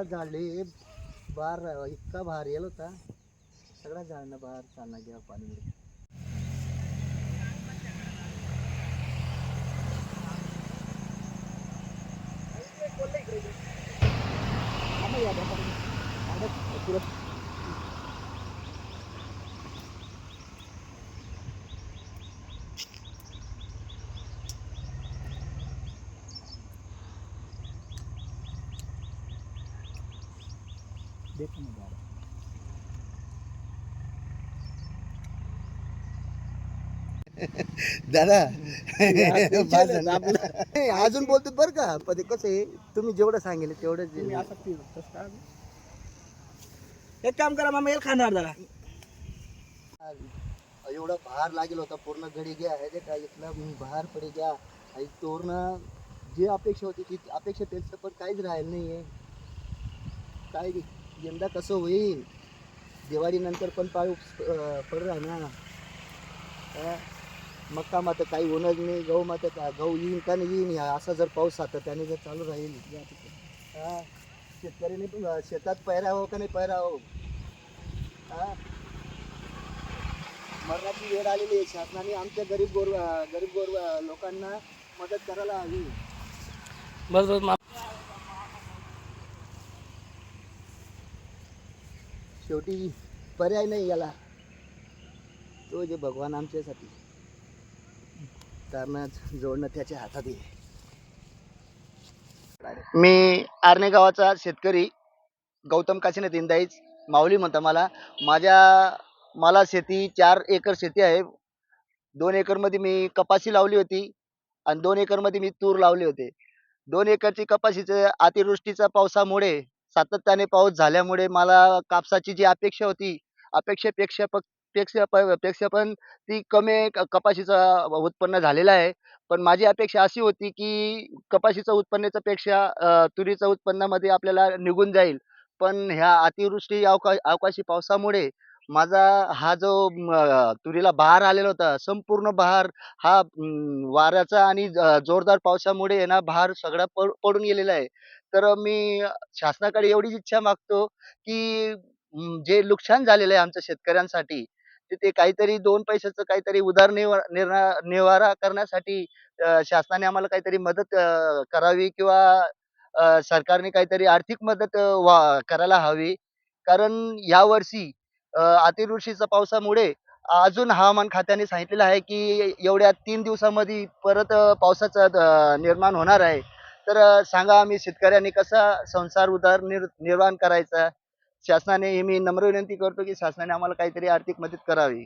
सगळा झाडले. बार इतका भार येल होता. सगळ्या झाडांना बाहेर चालना घ्या पाणी देखो दादा अजून बोलतो बरं का पण ते कसं आहे तुम्ही जेवढं सांगेल तेवढंच तुम्ही असं फिरू, तसं काय? नाही. एक काम करा मामा येईल खाणार जरा. एवढा भार लागेल होता पूर्ण घडी घ्या ते काय इथला भार पडे घ्या. आणि तोरणं जी अपेक्षा होती ती अपेक्षेपेक्षा पण काहीच राहिलं नाही आहे काय यंदा कसं होईल? दिवाळी नंतर पण पाऊस पड पडला ना. मक्का मात्र काही होणार नाही गहू मात्र का गहू येईन का नाही येईन असा जर पाऊस सातत्याने जर चालू राहील हा शेतकऱ्याने पण, शेतात पैरावं का नाही पैरावं? हा मरणाची वेळ आलेली आहे. शासनाने आमच्या गरीब गोर गरीब गोर लोकांना मदत करायला हवी. बस बस शेवटी पर्याय नाही याला. तो जे भगवान आमच्यासाठी. कारण जोडणं त्याच्या हातात आहे. मी आरणे गावाचा शेतकरी गौतम काशीनाथ इंदाईच माऊली म्हणता मला. माझ्या मला शेती चार एकर शेती आहे. दोन एकरमध्ये मी कपाशी लावली होती आणि दोन एकरमध्ये मी तूर लावले होते. दोन एकरची कपाशीचं अतिवृष्टीच्या पावसामुळे सातत्याने पाऊस झाल्यामुळे मला कापसाची जी अपेक्षा होती अपेक्षेपेक्षा प पेक्षा पेक्षा पण ती कमी क- कपाशीचं उत्पन्न झालेलं आहे. पण माझी अपेक्षा अशी होती की कपाशीचं उत्पन्नाच्या पेक्षा तुरीचं उत्पन्नामध्ये आपल्याला निघून जाईल. पण ह्या अतिवृष्टी अवका अवकाशी पावसामुळे माझा हा जो तुरीला बहार आलेला होता संपूर्ण बहार हा वाऱ्याचा आणि ज- जोरदार पावसामुळे आहे ना बहार सगळा पड पडून गेलेला आहे. तर मी शासनाकडे एवढीच इच्छा मागतो की जे नुकसान झालेलं आहे आमच्या शेतकऱ्यांसाठी ते काहीतरी दोन पैशाचं काहीतरी उदारनिर्वा निर्ना- निवारा करण्यासाठी शासनाने आम्हाला काहीतरी मदत करावी किंवा सरकारने काहीतरी आर्थिक मदत वा करायला हवी. कारण यावर्षी अतिवृष्टीच्या पावसामुळे अजून हवामान खात्याने सांगितलेलं आहे की एवढ्या तीन दिवसामध्ये परत पावसाचा निर्माण होणार आहे. तर सांगा आम्ही शेतकऱ्यांनी कसा संसार उदार निर निर्माण करायचा? शासनाने मी नम्र विनंती करतो की शासनाने आम्हाला काहीतरी आर्थिक मदत करावी.